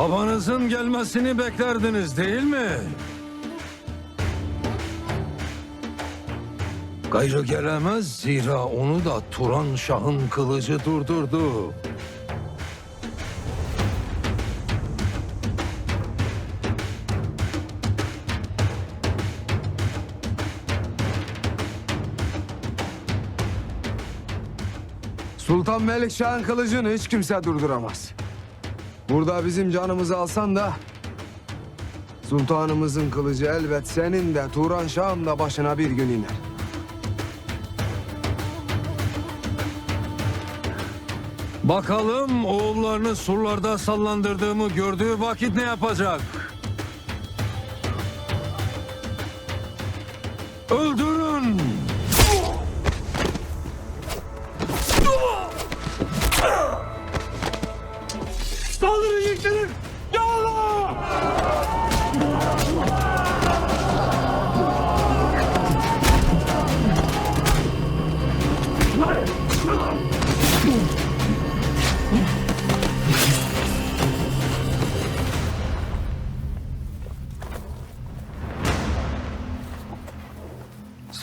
Babanızın gelmesini beklerdiniz değil mi? Gayrı gelemez zira onu da Turan Şah'ın kılıcı durdurdu. Sultan Melikşah'ın kılıcını hiç kimse durduramaz. Burada bizim canımızı alsan da Sultanımızın kılıcı elbet senin de Turan Şah'ın da başına bir gün iner. Bakalım oğullarını surlarda sallandırdığımı gördüğü vakit ne yapacak? Öldürün!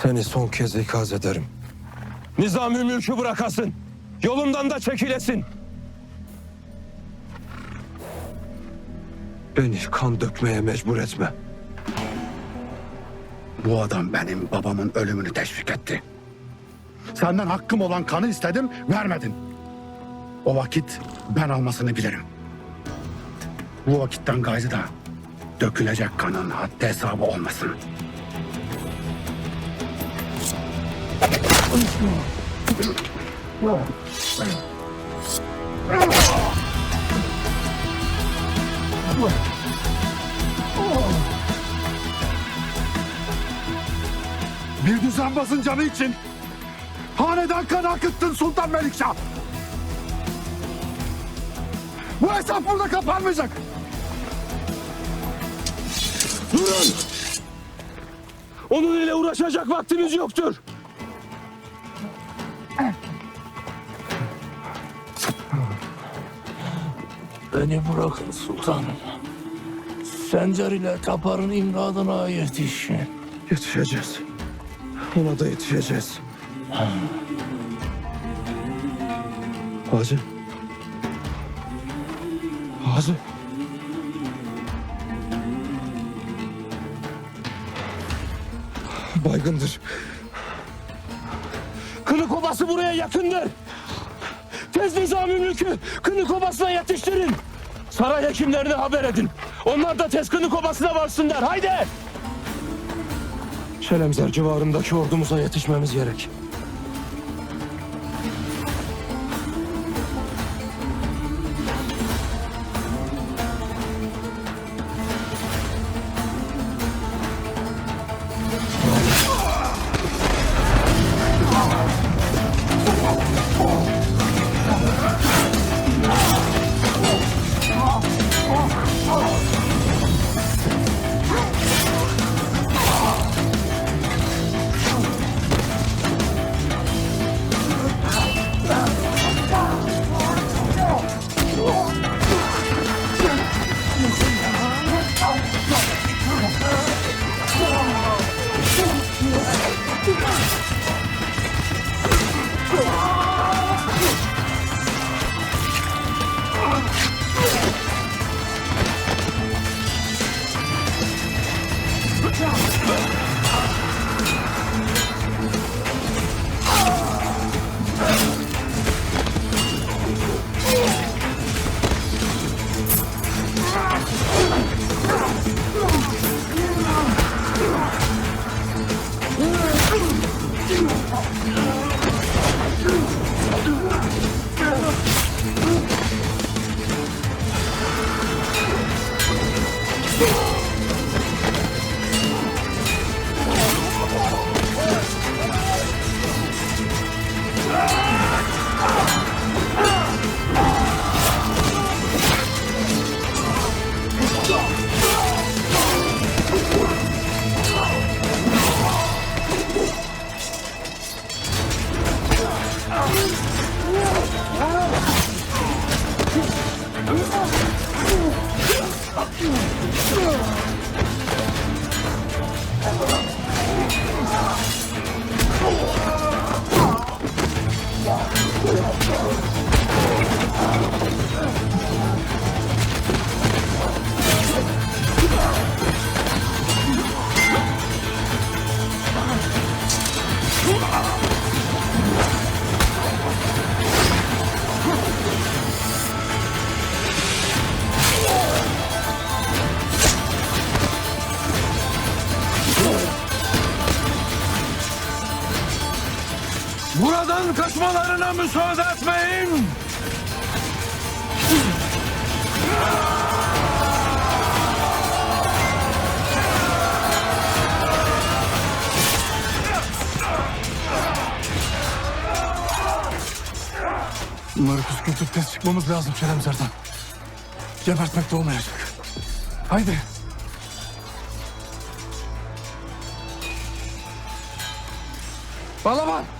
Seni son kez ikaz ederim. Nizami mülkü bırakasın. Yolumdan da çekilesin. Beni kan dökmeye mecbur etme. Bu adam benim babamın ölümünü teşvik etti. Senden hakkım olan kanı istedim, vermedin. O vakit ben almasını bilirim. Bu vakitten gayrı da dökülecek kanın haddi hesabı olmasın. Bir düzenbazın canı için hanedan kan akıttın Sultan Melikşah. Bu hesap burada kapanmayacak. Durun! Onun ile uğraşacak vaktimiz yoktur. Beni bırakın sultanım. Sencer ile Kapar'ın imdadına yetişin. Yetişeceğiz. Ona da yetişeceğiz. Hacı. Hacı. Baygındır. Obası buraya yakındır. Tez nizami mülkü Kınık obasına yetiştirin. Saray hekimlerine haber edin. Onlar da tez Kınık obasına varsınlar. Haydi! Şelemzer civarındaki ordumuza yetişmemiz gerek. Buna müsaade etmeyin. Bunları püskürtüp tez çıkmamız lazım Şeremzer'den. Gebertmek de olmayacak. Haydi. Balaban!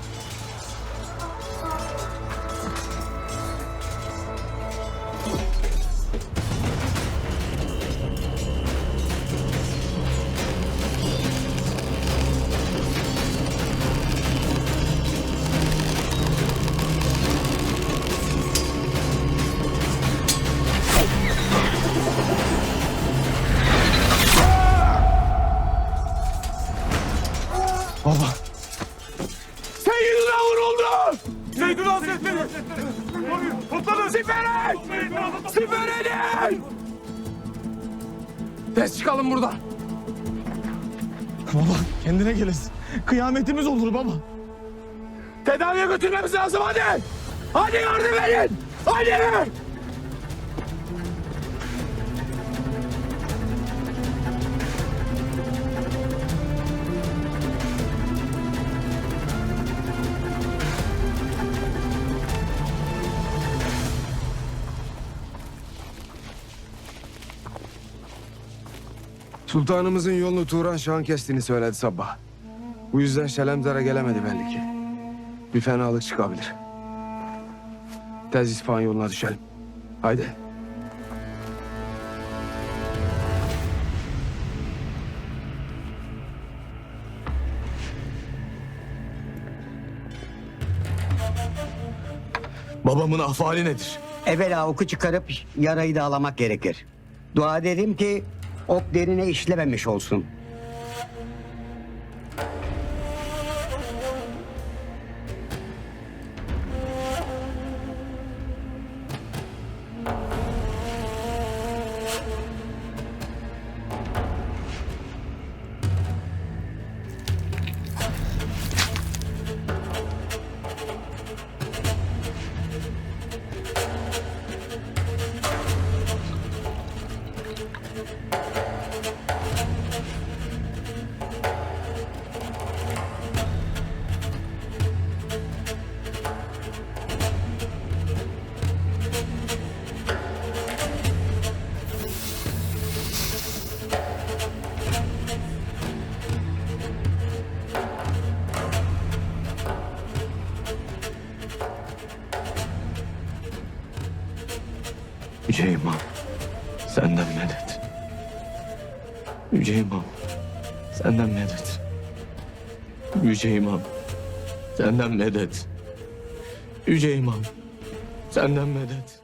Baba kendine gelesin. Kıyametimiz olur baba. Tedaviye götürmemiz lazım hadi. Hadi yardım edin. Hadi. Sultanımızın yolunu Turan Şah'ın kestiğini söyledi sabah. Bu yüzden Şelemzar'a gelemedi belli ki. Bir fenalık çıkabilir. Tez İsfahan yoluna düşelim. Haydi. Babamın ahvali nedir? Evvela oku çıkarıp yarayı dağlamak gerekir. Dua edelim ki ok derine işlememiş olsun. Yüce İmam. Senden medet. Yüce İmam. Senden medet. Yüce İmam. Senden medet. Yüce İmam. Senden medet.